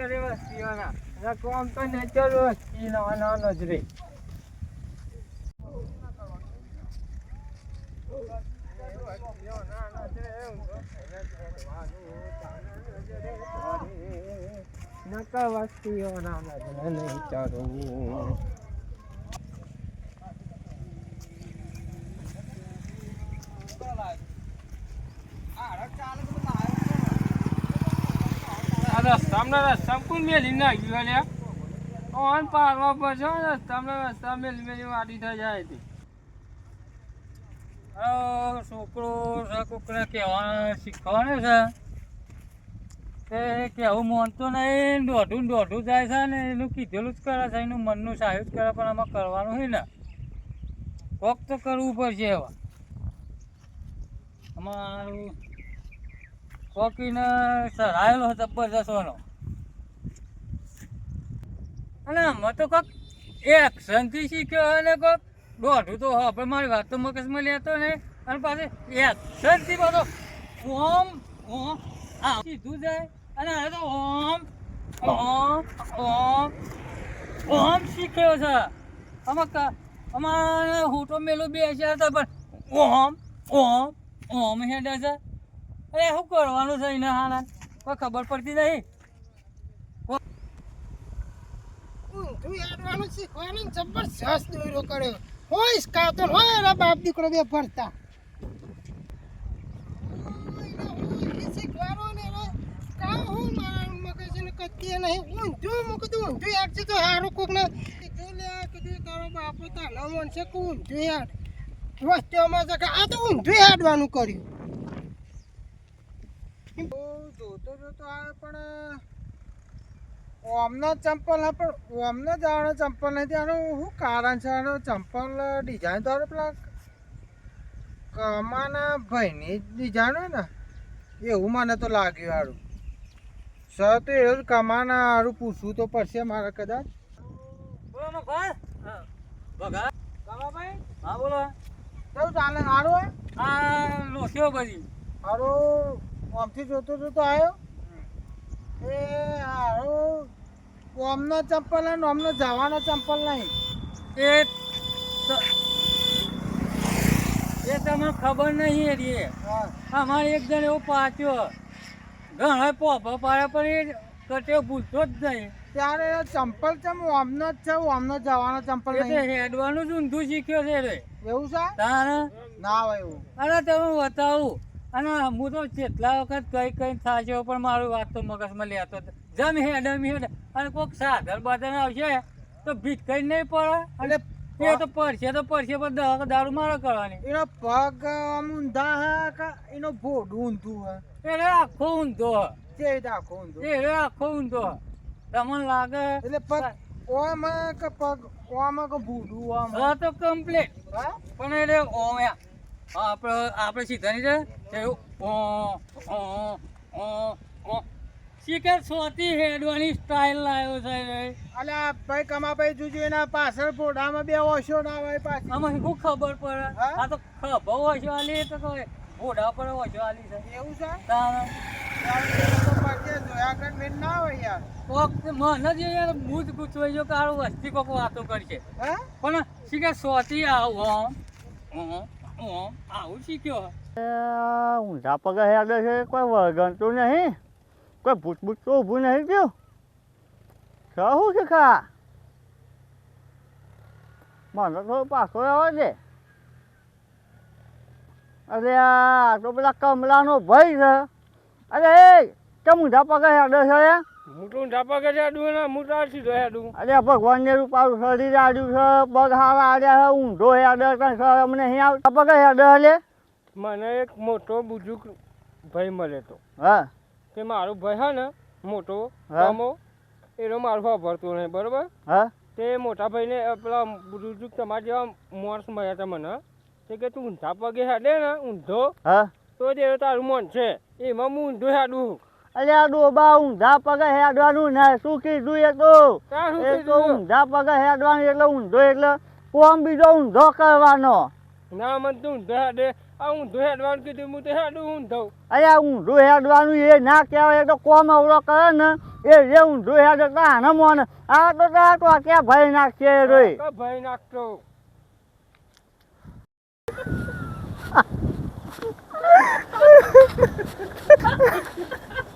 Nature એ વસ્તીઓના એટલે કોમ તો નેચર વસ્તી નાનો જ રે. નકા વસ્તીઓના નજરે નહીં ચડવું રસ્તામાં રસ્તામાં મેલી નાખ્યું અલ્યા? ઓન પડશે, હો રસ્તામાં રસ્તા મેલી મેલી વાડી થઈ જાય હતી છોકરો કોકને કહેવાનું શીખવાનું છે. તે કેવું માનતો નહીં દોઢું દોઢું જાય છે, ને એનું કીધેલું જ કરે છે, એનું મનનું સાહેબ જ કરે, પણ આમાં કરવાનું હોય ને? કોક તો કરવું પડશે એવા અમારું કોકીને સરાયેલો જબરદસ્તનો અને આમાં તો કોક એક્શનથી શીખ્યો અને કોક દોઢું તો હવે મારી વાત તો મગજમાં લેતો ને અને પાછું એક્શનથી બધો ઓમ ઓમ, આ સીધું જાય. અને હવે તો ઓમ ઓમ ઓમ ઓમ શીખ્યો છે? આમાં અમારા હું તો મેલું બે હજાર તો પણ ઓમ ઓમ ઓમ હેડે છે. અરે શું કરવાનું છે એને હાના? કોઈ ખબર પડતી નહીં. ઊંધું હેડવાનું શીખવાનું જબરજસ્ત દોયરો કર્યો. હોય સ્કાતો હોય બાપ દીકરો બે ભરતા શીખવાનું ને હવે કાં હું મારા મગજને નહીં. ઊંધું મૂકી દઉં ઊંધું છે તો હારું કોક ને કીધું તારો બાપો તાનો મનશે કે ઊંધું હેડ વસ્તુઓમાં છે આ તો ઊંધું હેડવાનું કર્યું. જોતો જોતો આવે પણ ઓમના ચંપલ હા પણ ઓમના જ આવડે ચંપલ નથી આનું શું કારણ છે? આનું ચંપલ ડિઝાઇન તો પેલા કમાના ભાઈની ડિઝાઇન હોય ને એવું મને તો લાગ્યું સારું સર તો એવું કમાના સારું પૂછવું તો પડશે મારે કદાચ. બોલો ને ભાઈ. હા. કમાભાઈ હા બોલો. કેવું ચાલે સારું હા. આ લોસ્યો પછી. સારું ઓમથી જોતો જોતો આવ્યો. એ સારું ઓમનો ચંપલ અને ઓમનો જવાનો ચંપલ નહીં. એ એ તમને ખબર નહીં એરી અમારે એક જણ એવો પાછો ઘણા પોપા પાડ્યા પણ એ કટે ભૂલતો જ નહીં. ત્યારે ચંપલ ચમ ઓમનો જ છે? ઓમનો જવાનો ચંપલ એ નહીં. હેડવાનું જ ઊંધું શીખ્યો છે રે. એવું છે? તારે ના હોય એવું. અરે તમે બતાવું. અને હું તો કેટલા વખત કઈ કઈ થાશે પણ મારું વાત તો મગજમાં લેતો. જમ હેડ એમ હેડ અને કોઈક સાધન બાધર આવશે તો ભીટ કઈ નહીં પડે. અને એ તો પડશે તો પડશે પણ દહ દારૂ મારો કરવાની. એનો પગ આમ ઊંધા હે કે એનો ભોડ ઊંધું હે? એને આખો ઊંધો તે રીતે આખો ઊંધો. એ આખો ઊંધો તમને લાગે એટલે પગ ઓમ કે પગ ઓમ હે કે ભૂડું આમ હા? તો કમ્પ્લીટ હા? પણ એટલે ઓમ્યા આપણે આપણે સીધા નહીં ઓ શીખર સોતી હેડવાની સ્ટાઇલ લાવ્યો છે અલ્યા ભાઈ કમાભાઈ જોજો એના પાછળ ભોડામાં બે ઓશો ના હોય પાછી આમાં શું ખબર પડે? હા? આ તો ખભો ઓશો આલી તો કોઈ ઘોડા પર ઓશો આલી છે. એવું છે? મને જ યાર હું જ પૂછવાઈ ગયો કે વસ્તી કોક વાતો કરશે. હે? પણ શિકાર સોતી આવું. ઓમ આવું શીખ્યો ઊંધા પગે હેડે છે કોઈ વળગણતું નહીં કોઈ ભૂત તો ઊભું નહીં થયું શું છે ખા મને તો પાછો આવે છે અરે આ તો પેલા કમલાનો ભાઈ છે. અરે, એ કેમ ઊંધા પગે હેડે છે મોટું ઢાપા કે આડું ને મોટા સીધો આડું. અરે ભગવાનને રૂપારું શરીર આડ્યું છે પગ હારા આડ્યા છે ઊંધો હેડે કઈ સર અમને નહીં આવતા. કે હેડે હલે મને એક મોટો બુજુક ભાઈ મળે તો. હા. તે મારો ભાઈ હે ને મોટો રામો એનો ભાવ ભરતો નહીં બરોબર? હા. તે મોટા ભાઈને ને પેલા બુજુક તમારા જેવા માણસ મળ્યા હતા મને. તે કે તું ઊંધા પગે હેડે ને ઊંધો હા. તો જ તારું મન છે. એમાં હું ઊંધો હેડું અરે આ ડોબા ઊંધા પગે હેડવાનું ને શું કીધું એ તો? એ તો ઊંધા પગે હેડવાનું એટલે ઊંધો એટલે કોમ બીજો ઊંધો કરવાનો. ના મન તું ઊંધો હેડે. આ ઊંધો હેડવાનું કીધું હું તો હેડું ઊંધો. અરે ઊંધું હેડવાનું એ ના કહેવાય એ તો કોમ અવળો કરે ને. એ જે ઊંધું હેડે તો આને મોને. આ તો આ તો ક્યાં ભાઈ નાખશે એ રોઈ ha ભાઈ નાખતો?